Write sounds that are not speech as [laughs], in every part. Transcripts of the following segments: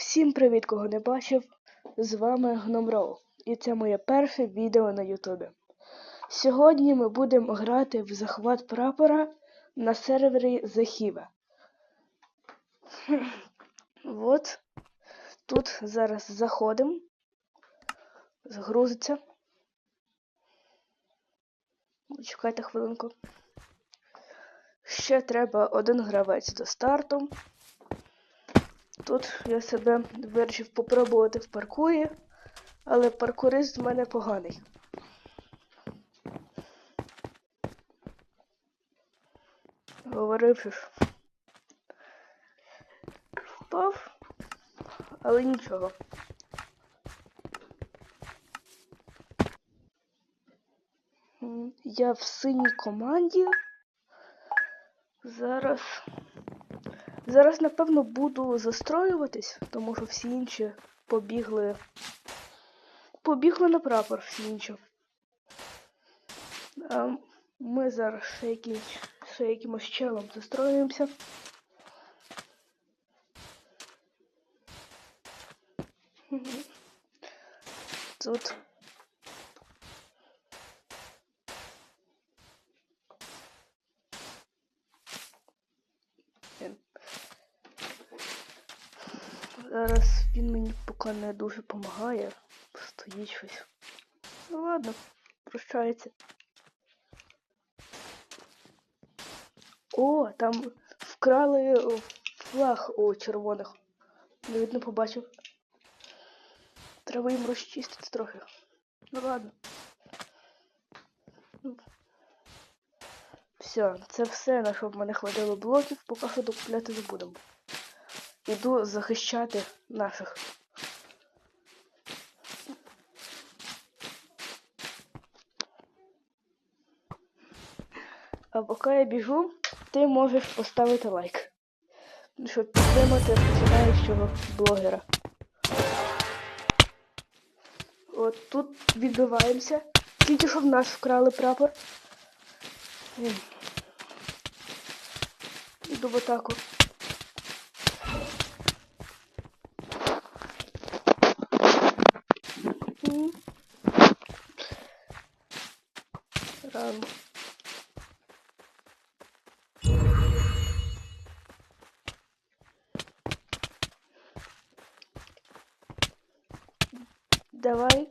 Всім привіт, кого не бачив! З вами Гномроу. І це моє перше відео на Ютубі. Сьогодні ми будемо грати в захват прапора на сервері Захіва. [laughs] От. Тут зараз заходимо. Загрузиться. Чекайте хвилинку. Ще треба один гравець до старту. Тут я себе вирішив попробувати в паркурі, але паркурист в мене поганий. Говорив, ж. Впав, але нічого. Я в синій команді. Зараз. Зараз, напевно, буду застроюватись, тому що всі інші побігли. Побігли на прапор всі інші. А ми зараз ще, якимсь, ще якимось челом застроюємося. Тут. Блін. Зараз поки не дуже допомагає. Стоїть щось. Ну ладно, прощається. О, там вкрали е, флаг у червоних. Не видно побачив. Треба їм розчистити трохи. Ну ладно. Все, це все, на що в мене хватило блоків, поки що докупляти не будемо. Іду захищати наших. А поки я біжу, ти можеш поставити лайк. Щоб підтримати починаючого блогера. От тут відбиваємося. Тільки що в нас вкрали прапор. Ем. Іду в атаку. Рано. Давай.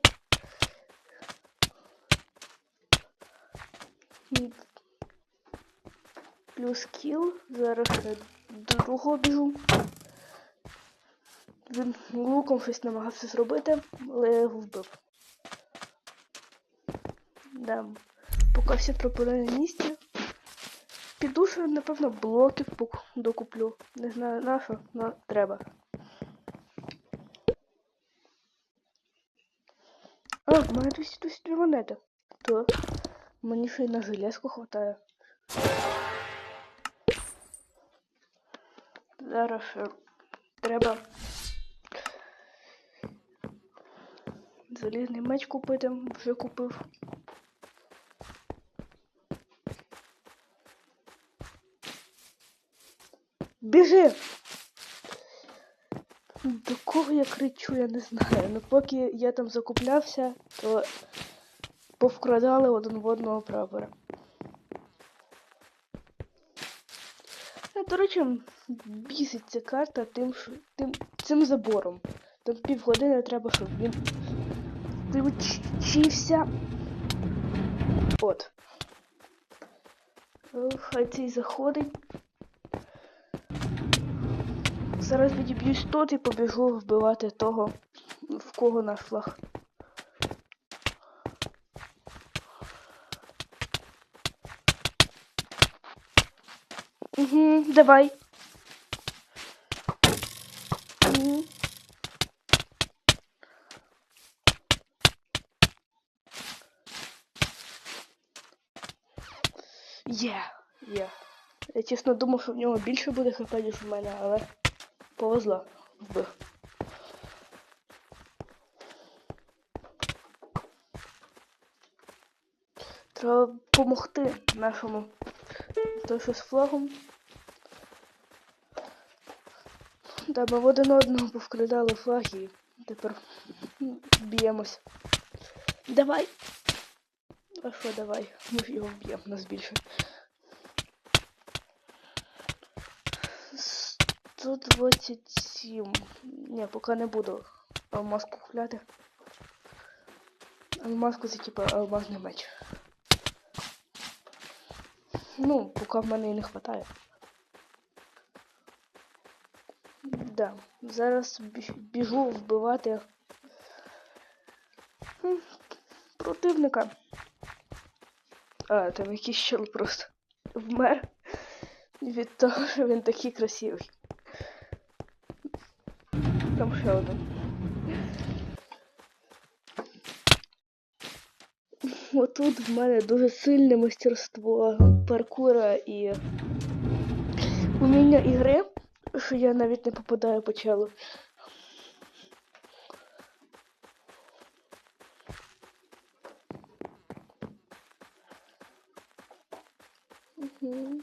Плюс кіл. Зараз до другого біжу. Він луком щось намагався зробити, але я його вбив. Да. Поки всі прапори на місці. Піду, що, напевно, блоків докуплю. Не знаю на що, але треба. В мене 202 монети. То мені ще й на железку хватає. Зараз треба залізний меч купити, вже купив. Біжи! До кого я кричу, я не знаю. Ну поки я там закуплявся, то повкрадали один в одного прапора. А, до речі, бісить ця карта тим, що, тим, цим забором. Там півгодини треба, щоб він вивчився. От. Е, Хай цей заходить. Зараз відіб'юсь тут і побіжу вбивати того, в кого наш флаг. Угу, давай. Є, є. Я чесно думав, що в нього більше буде хп, ніж в мене, але повезло. Треба допомогти нашому той, що з флагом. Та ми в один одного повкрадали флаг і тепер б'ємось. Давай! А що давай? Ми його вб'ємо, нас більше. 127. Ні, поки не буду алмазку купляти. Алмазку це типа алмазний меч. Ну, поки в мене і не вистачає. Да, зараз біжу вбивати противника. А, там якийсь чел просто вмер від того, що він такий красивий. Там ще один. Отут в мене дуже сильне мастерство паркура і уміння ігри, що я навіть не попадаю по челу. Угу.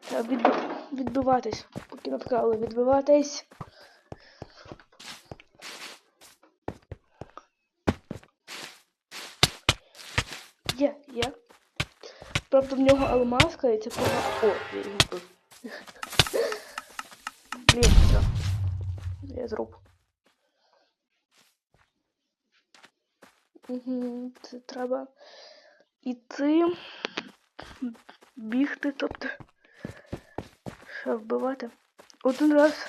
Треба відбиватись. Поки наткали відбиватись. Є, є. Правда, в нього алмазка і це погано. О, я його вбив. [laughs] Блін, все. Я зруб. Угу, це треба іти, бігти, тобто. Ще вбивати. Один раз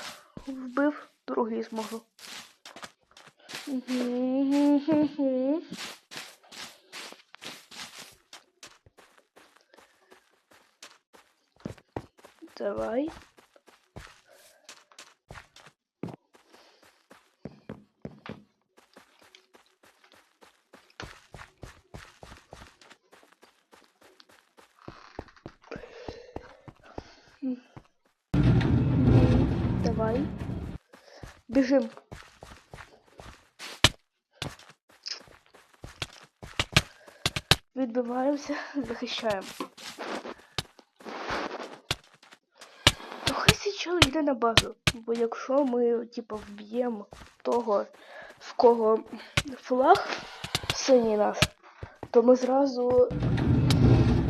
вбив, другий зможу. Давай. Давай. Бежим. Відбиваємося, захищаємо. Ну хай січали йде на базу. Бо якщо ми, типу, вб'ємо того, в кого флаг синій наш, то ми зразу.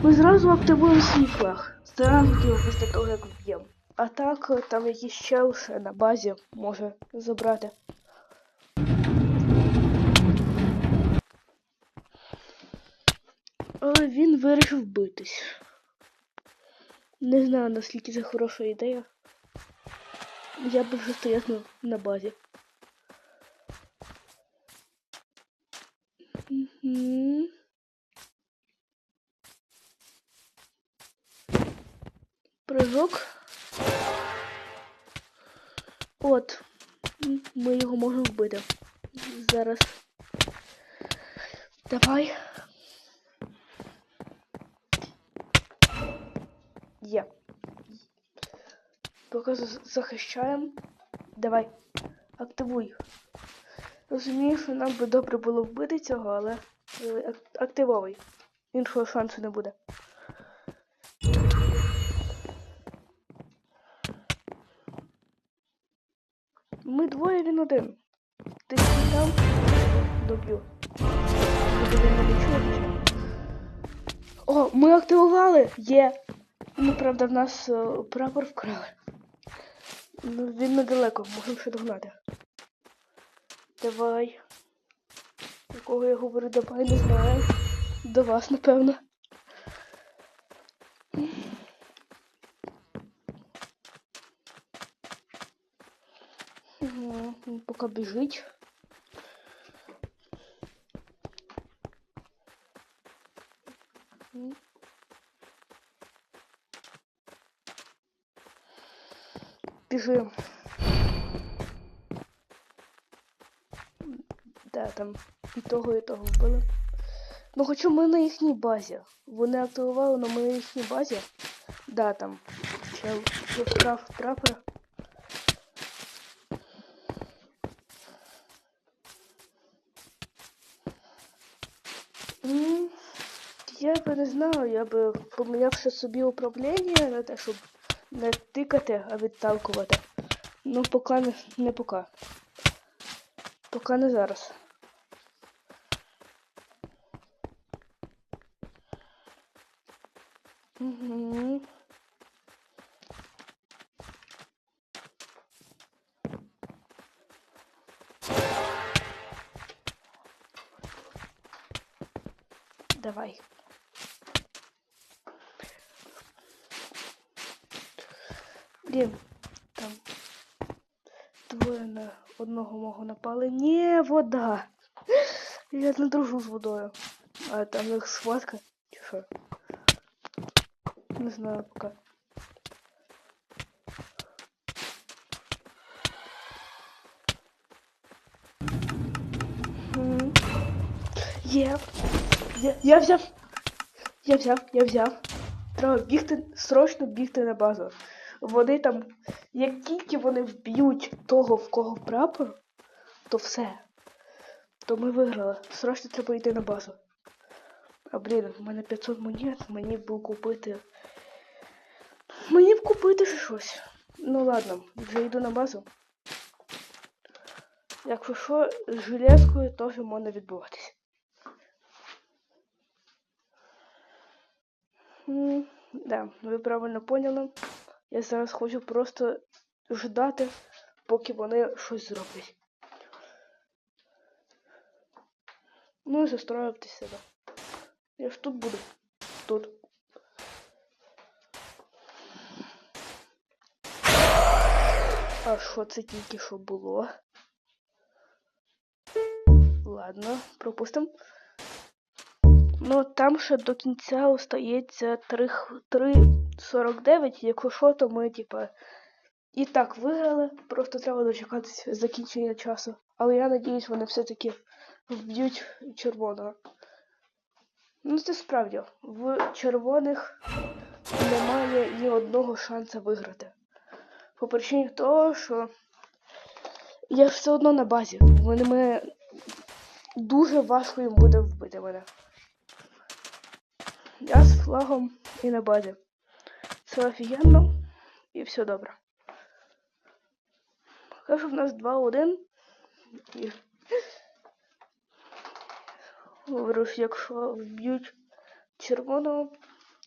Ми зразу активуємо свій флаг. Зразу після того, як вб'ємо. А так, е, там чел ще на базі може забрати. Але він вирішив битись. Не знаю, наскільки це хороша ідея. Я б вже стояв на, базі. Прыжок. От. Ми його можемо вбити. Зараз. Давай. Є. Поки захищаємо. Давай. Активуй. Розумію, що нам би добре було вбити цього, але е, ак- активовуй. Іншого шансу не буде. Один. Ти там доб'ю. Чути. О, ми активували! Є. Ну, правда, в нас е, прапор вкрали. Ну, він недалеко, можемо ще догнати. Давай. До кого я говорю, давай, не знаю. До вас, напевно. Він поки біжить. Да, там і того, і того вбили. Ну хоча ми на їхній базі. Вони активували, але ми на їхній базі. Да, там. Чел що вкрав я би не знаю, я би помінявши собі управління на те, щоб не тикати, а відталкувати. Ну, поки не, не поки. Поки не зараз. Угу. Давай. Блін, там двоє на одного мого напали. Ні, вода. Я не дружу з водою. А там їх схватка. Чи що? Не знаю поки. М. Є. Я, взяв. Я взяв, я взяв. Треба бігти, срочно бігти на базу. Вони там, як тільки вони вб'ють того, в кого прапор, то все. То ми виграли. Срочно треба йти на базу. А блін, в мене 500 монет, мені б купити. Мені б купити щось. Ну ладно, вже йду на базу. Якщо що, з железкою теж можна відбуватись. М, Да, ви правильно поняли. Я зараз хочу просто ждати, поки вони щось зроблять. Ну і застроювати себе. Я ж тут буду. Тут. А що це тільки що було? Ладно, пропустимо. Ну, там ще до кінця остається 3.49, якщо що, то ми, типа, і так виграли, просто треба дочекатись закінчення часу. Але я надіюсь, вони все-таки вб'ють червоного. Ну, це справді, в червоних немає ні одного шансу виграти. По причині того, що я ж все одно на базі. Вони мене дуже важко їм буде вбити мене. Я з флагом і на базі. Все офігенно і все добре. Кажу, в нас 2-1. І... Говорю, що якщо вб'ють червоного,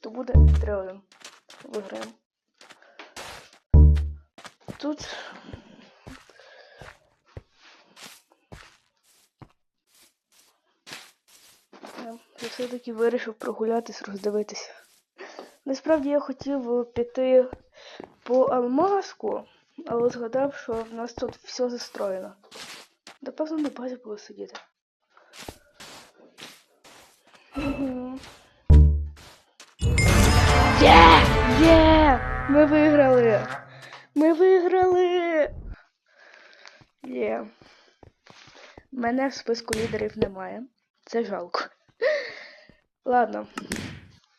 то буде 3-1. Виграємо. Тут Я все-таки вирішив прогулятись, роздивитися. Насправді я хотів піти по алмазку, але згадав, що в нас тут все застроєно. Напевно, на базі було сидіти. Є! Є! Ми виграли! Ми виграли! Є. Мене в списку лідерів немає. Це жалко. Ладно.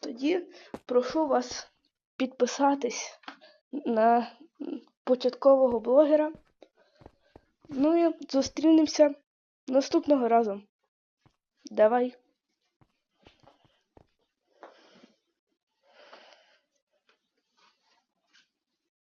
Тоді прошу вас підписатись на початкового блогера. Ну і зустрінемося наступного разу. Давай.